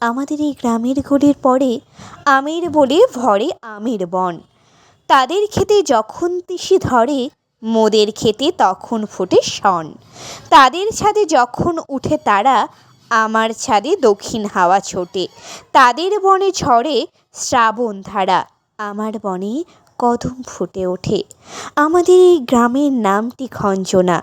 আমাদের এই গ্রামের গলির পরে আমের বলে ভরে আমের বন। তাদের খেতে যখন তিসি ধরে, মোদের খেতে তখন ফোটে শন। তাদের ছাদে যখন উঠে তারা, আমার ছাদে দক্ষিণ হাওয়া ছোটে। তাদের বনে ঝরে শ্রাবণ ধারা, আমার বনে কদম ফুটে ওঠে। আমাদের এই গ্রামের নামটি খঞ্জনা